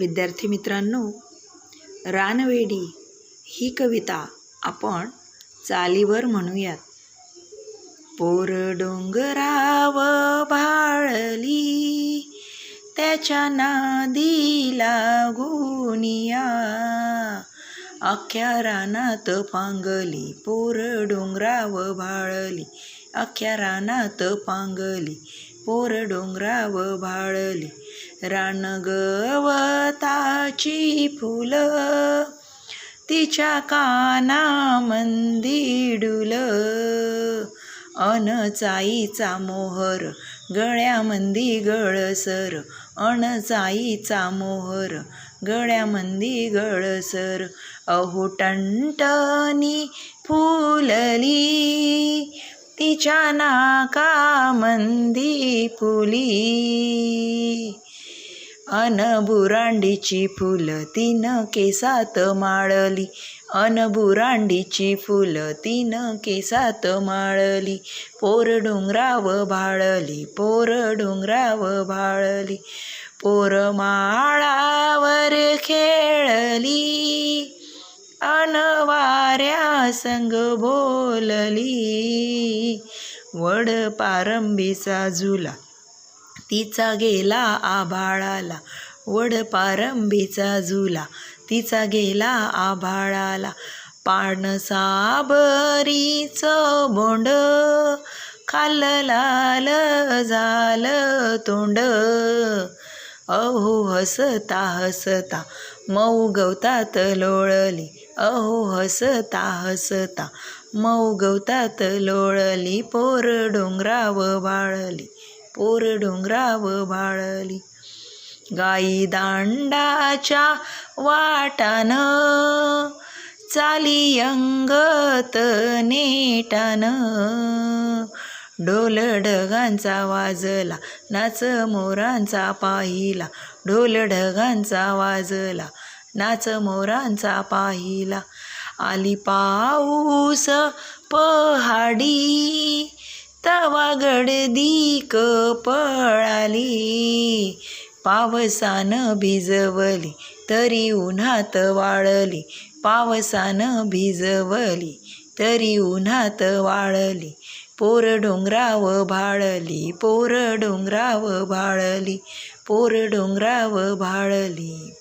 विद्यार्थी मित्रांनो रानवेडी ही कविता आपण चालीवर म्हणूयात. पोर डोंगराव भाळली त्याच्या नादी लागुनिया अख्ख्या रानात पांगली पोर डोंगराव भाळली अख्ख्या रानात पांगली पोर डोंगराव भाळली. रणगवताची फुलं तिच्या कानामंदी डुल अनचाईचा मोहर गळ्यामंदी गळसर. अनचाईचा मोहर गळ्यामंदी गळसर. अहो टंटनी फुलली तिच्या नाकामंदी फुली. अन बुरांडीची फुलं तीन केसात माळली. अन बुरांडीची फुलं तीन केसात माळली. पोर डोंगराव भाळली पोर डोंगराव भाळली. पोर माळावर खेळली अन वाऱ्या संग बोलली. वड पारंबीचा झुला तिचा गेला आभाळाला. वड पारंबीचा झुला. तिचा गेला आभाळाला. पाणसाबरीचं बोंड. खाल्लं लाल झालं तोंड. अहो हसता हसता. मऊ गवतात लोळली. अहो हसता हसता. मऊ गवतात लोळली. पोर डोंगराव बाळली पोर डोंगराव भाळली गाई दांडाच्या वाटान चाली अंगत नेटान. ढोल ढगांचा वाजला नाच मोरांचा पाहिला. ढोल ढगांचा वाजला नाच मोरांचा पाहिला. आली पाऊस पहाडी तवा गडदी पळाली. पावसानं भिजवली तरी उन्हात वाळली. पावसानं भिजवली तरी उन्हात वाळली. पोर डोंगराव भाळली पोर डोंगराव भाळली पोर डोंगराव भाळली.